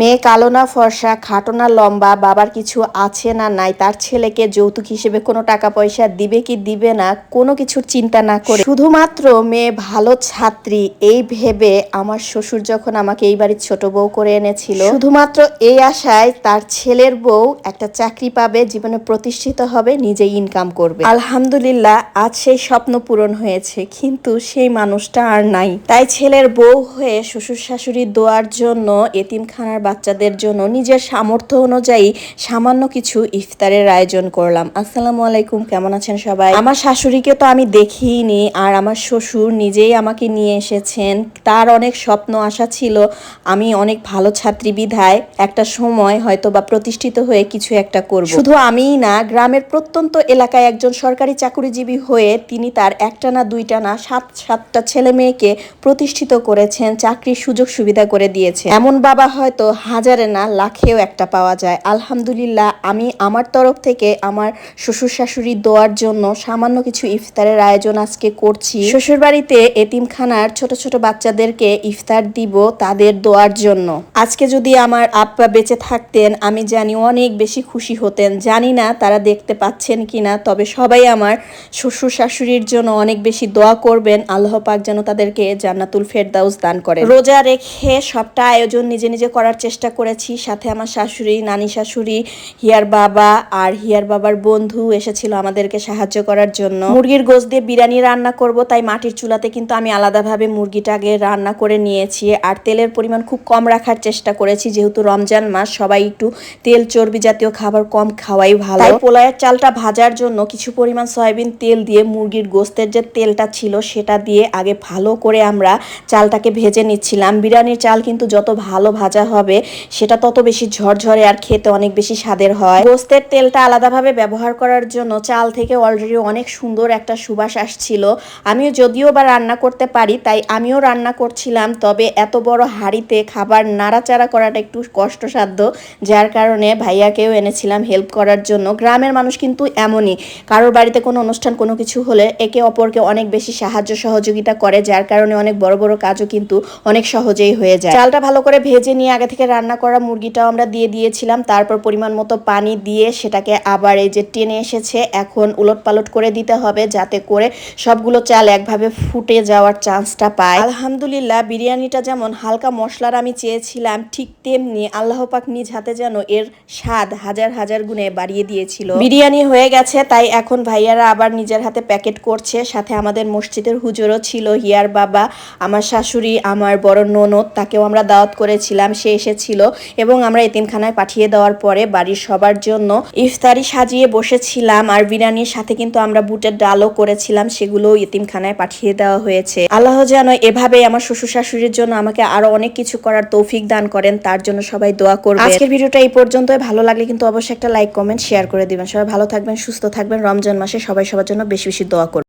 মেয়ে কালো না, ফর্সা, খাটো না, লম্বা, বাবার কিছু আছে না নাই, তার ছেলেকে যৌতুক হিসেবে কোনো টাকা পয়সা দিবে কি দিবে না, কোনো কিছুর চিন্তা না করে। শুধুমাত্র মেয়ে ভালো ছাত্রী, এই ভেবে আমার শ্বশুর যখন আমাকে এই বাড়ির ছোট বউ করে এনেছিল, শুধুমাত্র এই আশায় তার ছেলের বউ একটা চাকরি পাবে, জীবনে প্রতিষ্ঠিত হবে নিজে ইনকাম করবে। আলহামদুলিল্লাহ, আজ সেই স্বপ্ন পূরণ হয়েছে, কিন্তু সেই মানুষটা আর নাই। তাই ছেলের বউ হয়ে শ্বশুর শাশুড়ি দোয়ার জন্য এতিমখানার বাচ্চাদের জন্য নিজের সামর্থ্য অনুযায়ী সামান্য কিছু ইফতারের আয়োজন করলাম। আসসালামু আলাইকুম, কেমন আছেন সবাই? আমার শাশুড়িকে তো আমি দেখিনি, আর আমার শ্বশুর নিজেই আমাকে নিয়ে এসেছেন। তার অনেক স্বপ্ন, আশা ছিল আমি অনেক ভালো ছাত্রী বিধায় একটা সময় হয়তো বা প্রতিষ্ঠিত হয়ে কিছু একটা করব। শুধু আমিই না, গ্রামের প্রত্যন্ত এলাকায় একজন সরকারি চাকুরিজীবী হয়ে তিনি তার একটা না দুইটা না সাত, সাতটা ছেলে মেয়েকে প্রতিষ্ঠিত করেছেন, চাকরির সুযোগ সুবিধা করে দিয়েছে এমন বাবা হয়তো হাজারে না, লাখেও একটা পাওয়া যায়। আলহামদুলিল্লাহ, আমি আমার তরফ থেকে আমার শ্বশুর শাশুড়ি দোয়ার জন্য সামান্য কিছু ইফতারের আয়োজন আজকে করছি। শ্বশুর বাড়িতে এতিমখানার ছোট ছোট বাচ্চাদেরকে ইফতার দিব তাদের দোয়ার জন্য। আজকে যদি আমার আব্বা বেঁচে থাকতেন, আমি জানি অনেক বেশি খুশি হতেন। জানি না তারা দেখতে পাচ্ছেন কিনা, তবে সবাই আমার শ্বশুর শাশুড়ির জন্য অনেক বেশি দোয়া করবেন। আল্লাহ পাক যেন তাদেরকে জান্নাতুল ফেরদাউস দান করে রোজা রেখে সবটা আয়োজন নিজে নিজে করার চেষ্টা করেছি। সাথে আমার শাশুড়ি, নানি শাশুড়ি, হিয়ার বাবা আর হিয়ার বাবার বন্ধু এসেছিল আমাদেরকে সাহায্য করার জন্য। মুরগির গোশ দিয়ে বিরিয়ানি রান্না করব, তাই মাটির চুলাতে কিন্তু আমি আলাদাভাবে মুরগিটাকে রান্না করে নিয়েছি। আর তেলের পরিমাণ খুব কম রাখার চেষ্টা করেছি, যেহেতু রমজান মাস, সবাই একটু তেল চর্বি জাতীয় খাবার কম খাওয়াই ভালো। তাই পোলায়ের চালটা ভাজার জন্য কিছু পরিমাণ সয়াবিন তেল দিয়ে মুরগির গোস্তের যে তেলটা ছিল সেটা দিয়ে আগে ভালো করে আমরা চালটাকে ভেজে নিচ্ছিলাম। বিরিয়ানির চাল কিন্তু যত ভালো ভাজা হবে সেটা তত বেশি ঝরঝরে আর খেতে অনেক বেশি স্বাদের হয়। গোস্তের তেলটা আলাদাভাবে ব্যবহার করার জন্য চাল থেকে অলরেডি অনেক সুন্দর একটা সুবাস আসছিল। আমিও যদিও বা রান্না করতে পারি, তাই আমিও রান্না করছিলাম, তবে এত বড় হাঁড়িতে খাবার নাড়াচাড়া করাটা একটু কষ্টসাধ্য, যার কারণে ভাইয়াকেও এনেছিলাম হেল্প করার জন্য। গ্রামের মানুষ কিন্তু এমনই, কারোর বাড়িতে কোনো অনুষ্ঠান কোনো কিছু হলে একে অপরকে অনেক বেশি সাহায্য সহযোগিতা করে, যার কারণে অনেক বড় বড় কাজও কিন্তু অনেক সহজেই হয়ে যায়। চালটা ভালো করে ভেজে নিয়ে আগে রান্না করা মুরগিটাও আমরা দিয়ে দিয়েছিলাম। তারপর পরিমাণ মতো পানি দিয়ে সেটাকে আবার এই যে টেনে এসেছে, এখন উলট পালট করে দিতে হবে যাতে করে সবগুলো চাল একভাবে ফুটে যাওয়ার চান্সটা পায়। আলহামদুলিল্লাহ, বিরিয়ানিটা যেমন হালকা মশলার আমি চেয়েছিলাম, ঠিক তেমনি আল্লাহ পাক নিজ হাতে যেন এর স্বাদ হাজার হাজার গুণে বাড়িয়ে দিয়েছিল। বিরিয়ানি হয়ে গেছে, তাই এখন ভাইয়ারা আবার নিজের হাতে প্যাকেট করছে। সাথে আমাদের মসজিদের হুজুরও ছিল, হিয়ার বাবা, আমার শাশুড়ি, আমার বড় ননদ, তাকেও আমরা দাওয়াত করেছিলাম। সে এসেছিল এবং আমরা এতিমখানায় পাঠিয়ে দেওয়ার পরে বাড়ির সবার জন্য ইফতারি সাজিয়ে বসেছিলাম আর বিরিয়ানির সাথে কিন্তু আমরা বুটের ডালও করেছিলাম সেগুলো এতিমখানায় পাঠিয়ে দেওয়া হয়েছে। আল্লাহ যেন এভাবে আমার শ্বশুর শাশুড়ির জন্য আমাকে আরও অনেক কিছু করার তৌফিক দান করেন, তার জন্য সবাই দোয়া করবে। আজকের ভিডিওটা এই পর্যন্ত ভালো লাগলে কিন্তু অবশ্যই একটা লাইক, কমেন্ট, শেয়ার করে দিবেন। সবাই ভালো থাকবেন, সুস্থ থাকবেন। রমজান মাসে সবাই সবার জন্য বেশি বেশি দোয়া করবেন।